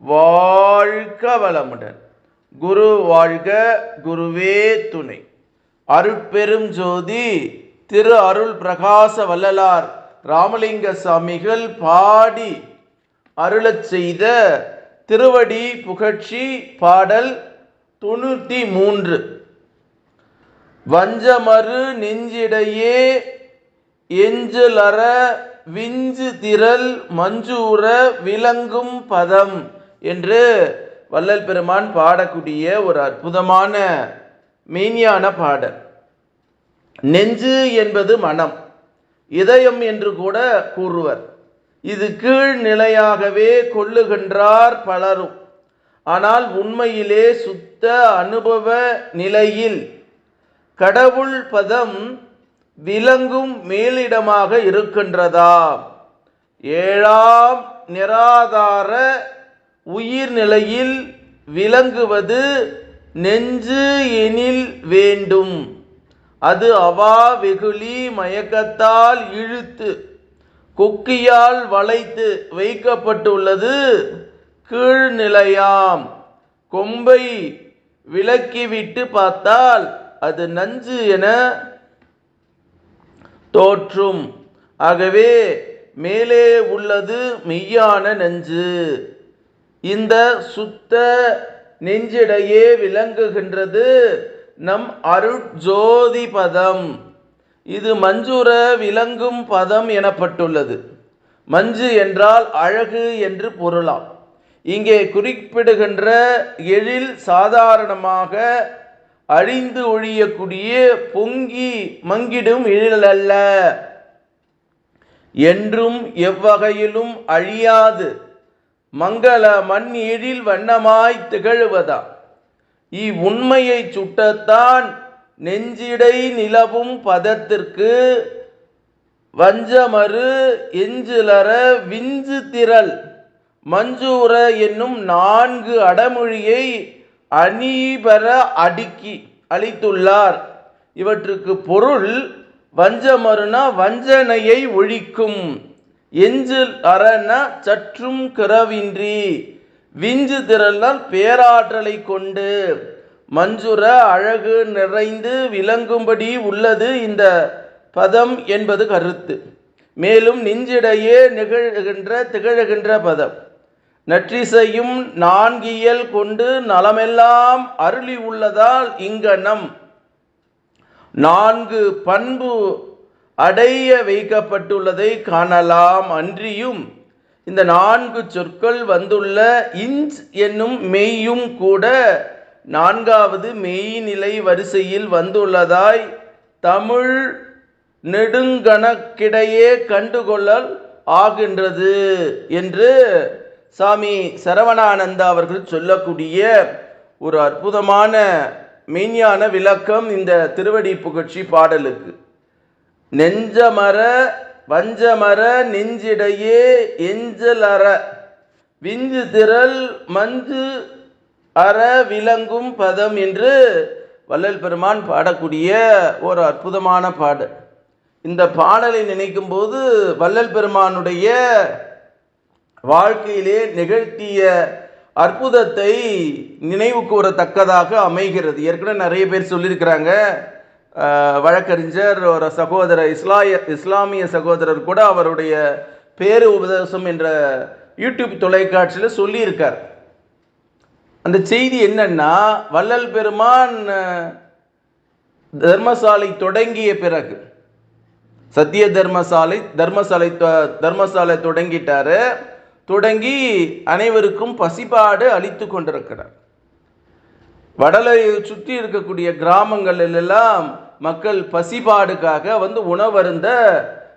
வாழ்க வளமுடன். குரு வாழ்க குருவே துணை. அருட்பெரும் ஜோதி திரு அருள் பிரகாச வல்லலார் ராமலிங்க சாமிகள் பாடி அருளச் செய்த திருவடி புகழ்ச்சி பாடல் தொண்ணூற்றி மூன்று. வஞ்சமறு நெஞ்சிடையே எஞ்சலற விஞ்சு திரள் மஞ்சூர விளங்கும் பதம். என்று வள்ளல் பெருமான் பாடக்கூடிய ஒரு அற்புதமான மெய்ஞான பாடல். நெஞ்சு என்பது மனம் இதயம் என்று கூட கூறுவர். இது கீழ் நிலையாகவே கொள்ளுகின்றார் பலரும். ஆனால் உண்மையிலே சுத்த அனுபவ நிலையில் கடவுள் பதம் விளங்கும் மேலிடமாக இருக்கின்றதா ஏழாம் நிராதார உயிர் நிலையில் விளங்குவது நெஞ்சு எனில் வேண்டும். அது அவா வெகுளி மயக்கத்தால் இழுத்து கொக்கியால் வளைத்து வைக்கப்பட்டுள்ளது. கீழ்நிலையாம் கொம்பை விலக்கிவிட்டு பார்த்தால் அது நஞ்சு என தோற்றும். ஆகவே மேலே உள்ளது மெய்யான நஞ்சு. இந்த சுத்த நெஞ்சிடையே விளங்குகின்றது நம் அருட்ஜோதி பதம். இது மஞ்சுர விளங்கும் பதம் எனப்பட்டுள்ளது. மஞ்சு என்றால் அழகு என்று பொருளாம். இங்கே குறிப்பிடுகின்ற எழில் சாதாரணமாக அழிந்து ஒழியக்கூடிய பொங்கி மங்கிடும் எழில் அல்ல. என்றும் எவ்வகையிலும் அழியாது. மங்கள மண் எழில் வண்ணமாய் திகழுவதா இவ்வுண்மையை சுட்டத்தான் நெஞ்சிடை நிலவும் பதத்திற்கு வஞ்சமறு எஞ்சிலற விஞ்சு திரள். மஞ்சூர என்னும் நான்கு அடமொழியை அணிபெற அடுக்கி அளித்துள்ளார். இவற்றுக்கு பொருள் வஞ்சமருனா வஞ்சனையை ஒழிக்கும். எஞ்சில் அரண சற்றும் கிரவின்றி விஞ்சு திரளால் பேராற்றலை கொண்டு மஞ்சுர அழகு நிறைந்து விளங்கும்படி உள்ளது இந்த பதம் என்பது கருத்து. மேலும் நெஞ்சிடையே நிகழ்கின்ற திகழ்கின்ற பதம். நற்றிசையும் நான்கியல் கொண்டு நலமெல்லாம் அருளி உள்ளதால் இங்கனம். நான்கு பண்பு அடைய வைக்கப்பட்டுள்ளதை காணலாம் அன்றியும். இந்த நான்கு சொற்கள் வந்துள்ள இன்ச் என்னும் மெய்யும் கூட நான்காவது மெய்நிலை வரிசையில் வந்துள்ளதாய் தமிழ் நெடுங்கணக்கிடையே கண்டுகொள்ளல் ஆகின்றது என்று சாமி சரவணானந்தா அவர்கள் சொல்லக்கூடிய ஒரு அற்புதமான மெய்ஞான விளக்கம் இந்த திருவடி புகழ்ச்சி பாடலுக்கு. நெஞ்சமர வஞ்சமர நெஞ்சிடையே எஞ்சலற. விஞ்சு திரள் மஞ்சு அற விளங்கும் பதம் என்று வள்ளல் பெருமான் பாடக்கூடிய ஒரு அற்புதமான பாடல் இந்த பாடலை நினைக்கும் போது வள்ளல் பெருமானுடைய வாழ்க்கையிலே நிகழ்த்திய அற்புதத்தை நினைவு கூறத்தக்கதாக அமைகிறது. ஏற்கனவே நிறைய பேர் சொல்லியிருக்கிறாங்க. வழக்கறிஞர் ஒரு சகோதரர் இஸ்லாய இஸ்லாமிய சகோதரர் கூட அவருடைய பேரு உபதேசம் என்ற யூடியூப் தொலைக்காட்சியில் சொல்லியிருக்கார். அந்த செய்தி என்னன்னா வள்ளல் பெருமான் தர்மசாலை தொடங்கிய பிறகு சத்திய தர்மசாலை தர்மசாலை தொ- தர்மசாலை தொடங்கிட்டாரு. தொடங்கி அனைவருக்கும் பசிபாடு அளித்து கொண்டிருக்கிறார். வடலையை சுற்றி இருக்கக்கூடிய கிராமங்களிலெல்லாம் மக்கள் பசிபாடுக்காக வந்து உணவருந்த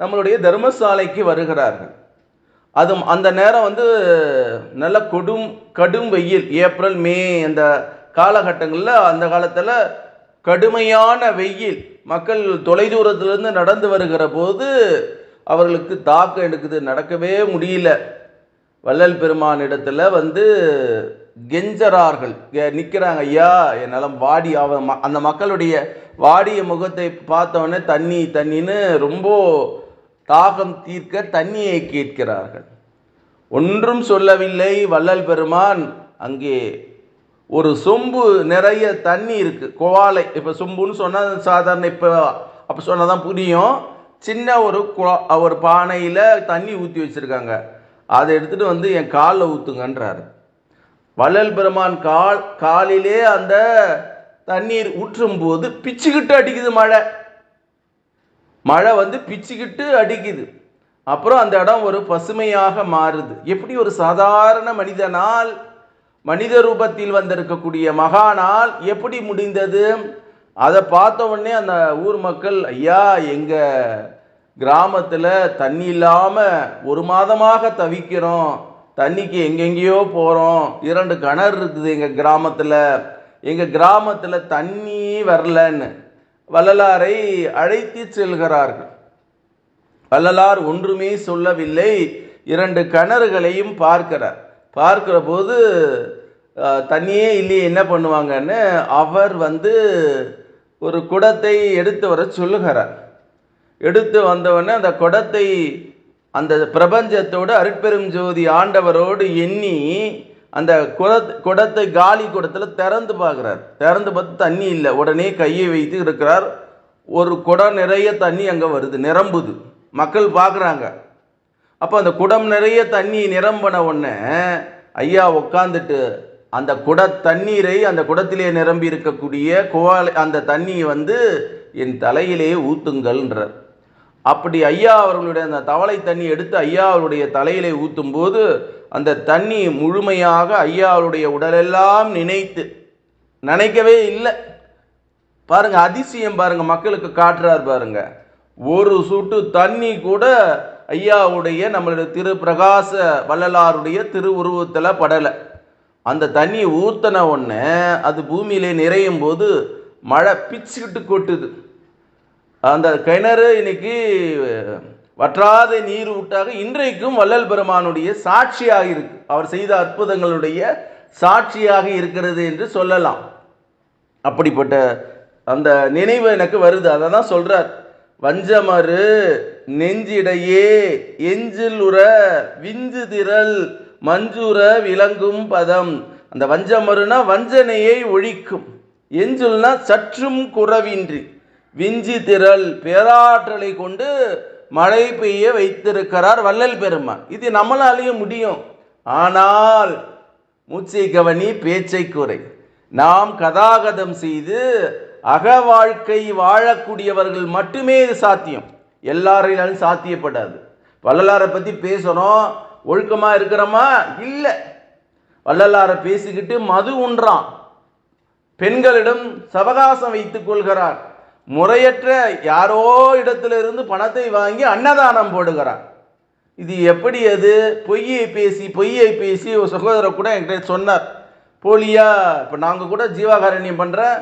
நம்மளுடைய தர்மசாலைக்கு வருகிறார்கள். அது அந்த நேரம் வந்து நல்ல கொடும் கடும் வெயில் ஏப்ரல் மே அந்த காலகட்டங்களில் அந்த காலத்தில் கடுமையான வெயில் மக்கள் தொலைதூரத்திலிருந்து நடந்து வருகிற போது அவர்களுக்கு தாக்கம் எடுக்குது நடக்கவே முடியல. வள்ளல் பெருமான் இடத்துல வந்து கெஞ்சரார்கள் நிற்கிறாங்க ஐயா என்னால் வாடி அவ ம- அந்த மக்களுடைய வாடிய முகத்தை பார்த்தவொடனே தண்ணி தண்ணின்னு ரொம்ப தாகம் தீர்க்க தண்ணியை கேட்கிறார்கள். ஒன்றும் சொல்லவில்லை வள்ளல் பெருமான். அங்கே ஒரு சொம்பு நிறைய தண்ணி இருக்கு. குவாலை. இப்போ சொம்புன்னு சொன்னால் சாதாரண இப்போ அப்போ சொன்னால் தான் புரியும். சின்ன ஒரு குவா ஒரு பானையில் தண்ணி ஊற்றி வச்சுருக்காங்க. அதை எடுத்துகிட்டு வந்து என் காலில் ஊற்றுங்கன்றாரு வள்ளல் பெருமான் கால் காலிலே அந்த தண்ணீர் ஊற்றும் போது பிச்சுக்கிட்டு அடிக்குது மழை. மழை வந்து பிச்சுக்கிட்டு அடிக்குது. அப்புறம் அந்த இடம் ஒரு பசுமையாக மாறுது. எப்படி ஒரு சாதாரண மனிதனால் மனித ரூபத்தில் வந்திருக்கக்கூடிய மகானால் எப்படி முடிந்தது? அதை பார்த்த உடனே அந்த ஊர் மக்கள் ஐயா எங்க கிராமத்தில் தண்ணி இல்லாமல் ஒரு மாதமாக தவிக்கிறோம். தண்ணிக்கு எங்கெங்கேயோ போகிறோம் இரண்டு கிணறு இருக்குது எங்கள் கிராமத்தில். எங்கள் கிராமத்தில் தண்ணி வரலன்னு வள்ளலாரை அழைத்து செல்கிறார்கள். வள்ளலார் ஒன்றுமே சொல்லவில்லை. இரண்டு கிணறுகளையும் பார்க்கிறார். பார்க்கிற போது தண்ணியே இல்லையே என்ன பண்ணுவாங்கன்னு அவர் வந்து ஒரு குடத்தை எடுத்து வர சொல்லுகிறார். எடுத்து வந்தவொடனே அந்த குடத்தை அந்த பிரபஞ்சத்தோடு அருட்பெரும் ஜோதி ஆண்டவரோடு எண்ணி அந்த குடத் குடத்தை காலி குடத்தில் திறந்து பார்க்குறார். திறந்து பார்த்து தண்ணி இல்லை. உடனே கையை வைத்து இருக்கிறார். ஒரு குடம் நிறைய தண்ணி அங்கே வருது. நிரம்புது. மக்கள் பார்க்குறாங்க. அப்போ அந்த குடம் நிறைய தண்ணி நிரம்பின உடனே ஐயா உட்காந்துட்டு அந்த குட தண்ணீரை அந்த குடத்திலே நிரம்பி இருக்கக்கூடிய குவாலை அந்த தண்ணியை வந்து என் தலையிலே ஊத்துங்கள்ன்றார். அப்படி ஐயா அவர்களுடைய அந்த தவளை தண்ணி எடுத்து ஐயா அவருடைய தலையிலே ஊற்றும் போது அந்த தண்ணி முழுமையாக ஐயா அவருடைய உடலெல்லாம் நினைத்து நினைக்கவே இல்லை. பாருங்க அதிசயம் பாருங்க மக்களுக்கு காட்டுறார் பாருங்க. ஒரு சுட்டு தண்ணி கூட ஐயாவுடைய நம்மளுடைய திரு பிரகாச வள்ளலாருடைய திருவுருவத்தில் படலை. அந்த தண்ணி ஊற்றின ஒன்று அது பூமியிலே நிறையும் போது மழை பிச்சுக்கிட்டு கொட்டுது. அந்த கிணறு இன்னைக்கு வற்றாத நீர் ஊட்டாக இன்றைக்கும் வள்ளல் பெருமானுடைய சாட்சியாக இருக்கு. அவர் செய்த அற்புதங்களுடைய சாட்சியாக இருக்கிறது என்று சொல்லலாம். அப்படிப்பட்ட அந்த நினைவு எனக்கு வருது. அதை தான் சொல்கிறார் வஞ்சமறு நெஞ்சிடையே எஞ்சில் உற விஞ்சு திரள் மஞ்சுர விளங்கும் பதம். அந்த வஞ்சமருனா வஞ்சனையை ஒழிக்கும். எஞ்சுல்னா சற்றும் குறவின்றி. விஞ்சி திரள் பேராற்றலை கொண்டு மழை பெய்ய வைத்திருக்கிறார் வள்ளல் பெருமான். இது நம்மளாலேயும் முடியும். ஆனால் மூச்சை கவனி பேச்சை குறை நாம் கதாகதம் செய்து அக வாழ்க்கை வாழக்கூடியவர்கள் மட்டுமே இது சாத்தியம். எல்லாராலும் சாத்தியப்படாது. வள்ளலாரை பற்றி பேசுகிறோம் ஒழுக்கமாக இருக்கிறோமா? இல்லை. வள்ளலாரை பேசிக்கிட்டு மது உண்றான். பெண்களிடம் சவகாசம் வைத்துக் கொள்கிறார். முறையற்ற யாரோ இடத்திலிருந்து பணத்தை வாங்கி அன்னதானம் போடுகிறார். இது எப்படி அது? பொய்யை பேசி பொய்யை பேசி ஒரு சகோதரர் கூட என்கிட்ட சொன்னார். போலியா இப்போ நாங்கள் கூட ஜீவாகாரண்யம் பண்ணுறேன்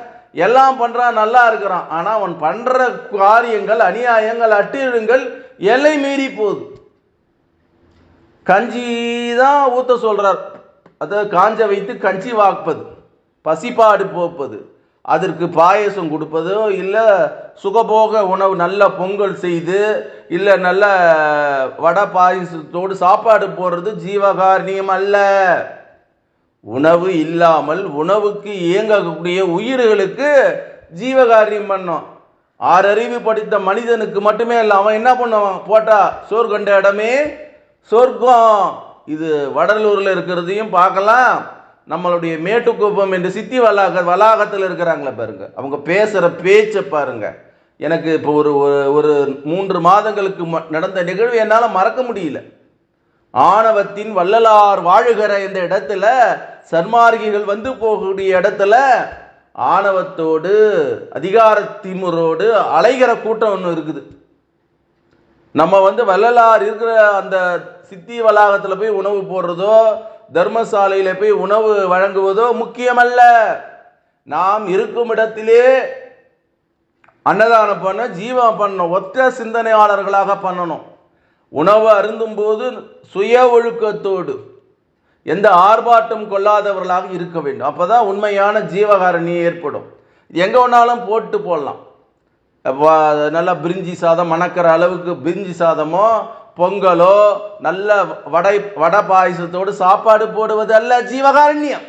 எல்லாம் பண்ணுறான் நல்லா இருக்கிறான். ஆனால் அவன் பண்ணுற காரியங்கள் அநியாயங்கள் அட்டிழுங்கள் எல்லை மீறி போகுது. கஞ்சி தான் ஊற்ற சொல்கிறார் அதாவது காஞ்ச வைத்து கஞ்சி வாக்குப்பது பசிப்பாடு போப்பது. அதற்கு பாயசம் கொடுப்பதோ இல்லை சுகபோக உணவு நல்ல பொங்கல் செய்து இல்லை நல்ல வடை பாயசத்தோடு சாப்பாடு போடுறது ஜீவகாரணியம் அல்ல. உணவு இல்லாமல் உணவுக்கு இயங்கக்கூடிய உயிர்களுக்கு ஜீவகாரியம் பண்ணோம். ஆறறிவு படித்த மனிதனுக்கு மட்டுமே இல்லை அவன் என்ன பண்ணுவான்? போட்டா சோறு கண்ட இடமே சொர்க்கம். இது வடலூரில் இருக்கிறதையும் பார்க்கலாம். நம்மளுடைய மேட்டுக்குப்பம் என்று சித்தி வளாக வளாகத்தில் இருக்கிறாங்களே பாருங்க. அவங்க பேசுகிற பேச்சை பாருங்க. எனக்கு இப்போ ஒரு ஒரு- ஒரு மூன்று மாதங்களுக்கு நடந்த நிகழ்வு என்னால் மறக்க முடியல. ஆணவத்தின் வள்ளலார் வாழுகிற இந்த இடத்துல சன்மார்கிகள் வந்து போகக்கூடிய இடத்துல ஆணவத்தோடு அதிகார திமுறோடு அலைகிற கூட்டம் ஒன்று இருக்குது. நம்ம வந்து வள்ளலார் இருக்கிற அந்த சித்தி வளாகத்தில் போய் உணவு போடுறதோ தர்மசாலையில் போய் உணவு வழங்குவதோ முக்கியமல்ல. நாம் இருக்கும் இடத்திலே அன்னதானம் பண்ண ஜீவம் பண்ணணும் ஒற்ற சிந்தனையாளர்களாக பண்ணணும். உணவு அருந்தும் போது சுய ஒழுக்கத்தோடு எந்த ஆர்ப்பாட்டம் கொள்ளாதவர்களாக இருக்க வேண்டும். அப்பதான் உண்மையான ஜீவகாரணி ஏற்படும். எங்கே வேணாலும் போட்டு போடலாம். நல்லா பிரிஞ்சி சாதம் மணக்கிற அளவுக்கு பிரிஞ்சி சாதமோ பொங்கலோ நல்ல வடை வடை பாயசத்தோடு சாப்பாடு போடுவது அல்ல ஜீவகாரண்யம்.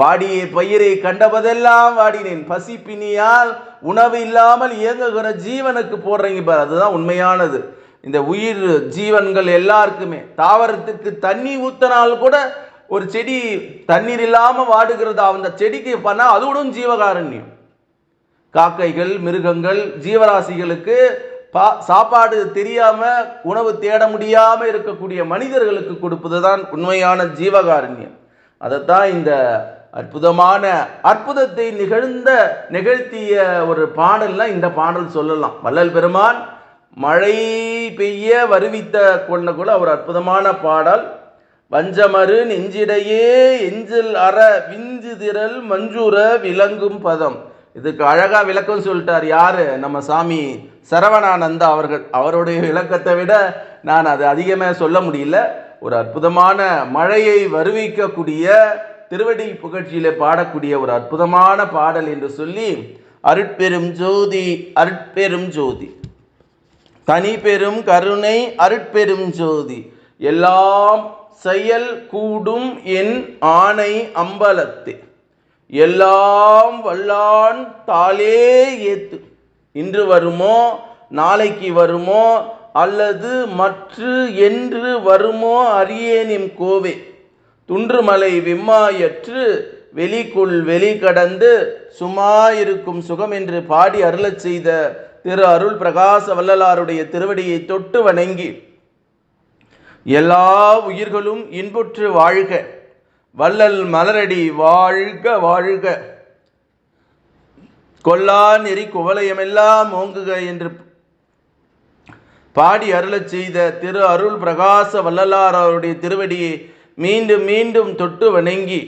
வாடிய பயிரை கண்டபதெல்லாம் வாடினேன். பசி பிணியால் உணவு இல்லாமல் இயங்குகிற ஜீவனுக்கு போடுறீங்க பார் அதுதான் உண்மையானது. இந்த உயிர் ஜீவன்கள் எல்லாருக்குமே தாவரத்துக்கு தண்ணி ஊத்தினால் கூட ஒரு செடி தண்ணீர் இல்லாமல் வாடுகிறது. அந்த செடிக்கு பண்ணால் அதோடும் ஜீவகாரண்யம். காக்கைகள் மிருகங்கள் ஜீவராசிகளுக்கு பா சாப்பாடு தெரியாமல் உணவு தேட முடியாமல் இருக்கக்கூடிய மனிதர்களுக்கு கொடுப்பது தான் உண்மையான ஜீவகாருண்யம். அதைத்தான் இந்த அற்புதமான அற்புதத்தை நிகழ்ந்த நிகழ்த்திய ஒரு பாடல்ல இந்த பாடல் சொல்லலாம். வள்ளல் பெருமான் மழை பெய்ய வருவித்த கொண்ட கூட ஒரு அற்புதமான பாடல். வஞ்சமறு நெஞ்சிடையே எஞ்சில் அற விஞ்சு திரள் மஞ்சுர விளங்கும் பதம். இதுக்கு அழகாக விளக்கம் சொல்லிட்டார் யார்? நம்ம சாமி சரவணானந்தா அவர்கள். அவருடைய விளக்கத்தை விட நான் அது அதிகமாக சொல்ல முடியல. ஒரு அற்புதமான மழையை வருவிக்கக்கூடிய திருவடி புகழ்ச்சியிலே பாடக்கூடிய ஒரு அற்புதமான பாடல் என்று சொல்லி அருட்பெரும் ஜோதி அருட்பெரும் ஜோதி. தனி பெரும் கருணை அருட்பெரும் ஜோதி. எல்லாம் செயல் கூடும் என் ஆணை அம்பலத்தே. எல்லாம் வல்லான் தாளே ஏத்து. இன்று வருமோ நாளைக்கு வருமோ அல்லது மற்று என்று வருமோ அறியேனிம் கோவே. துன்றுமலை விம்மாயற்று வெளிக்குள் வெளி கடந்து சுமாயிருக்கும் சுகம் என்று பாடி அருளச் செய்த திரு அருள் பிரகாச வல்லலாருடைய திருவடியை தொட்டு வணங்கி எல்லா உயிர்களும் இன்புற்று வாழ்க. வள்ளல் மலரடி வாழ்க வாழ்க. கொல்லா நெறி குவலயமெல்லாம் ஓங்குக என்று பாடி அருளச் செய்த திரு அருள் பிரகாச வள்ளலார் அவருடைய திருவடியை மீண்டும் மீண்டும் தொட்டு வணங்கி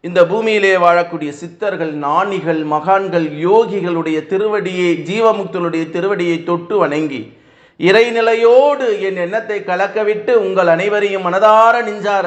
இந்த பூமியிலே வாழக்கூடிய சித்தர்கள் நாணிகள் மகான்கள் யோகிகளுடைய திருவடியை ஜீவமுக்தனுடைய திருவடியை தொட்டு வணங்கி இறைநிலையோடு என் எண்ணத்தை கலக்கவிட்டு உங்கள் அனைவரையும் மனதார நெஞ்சார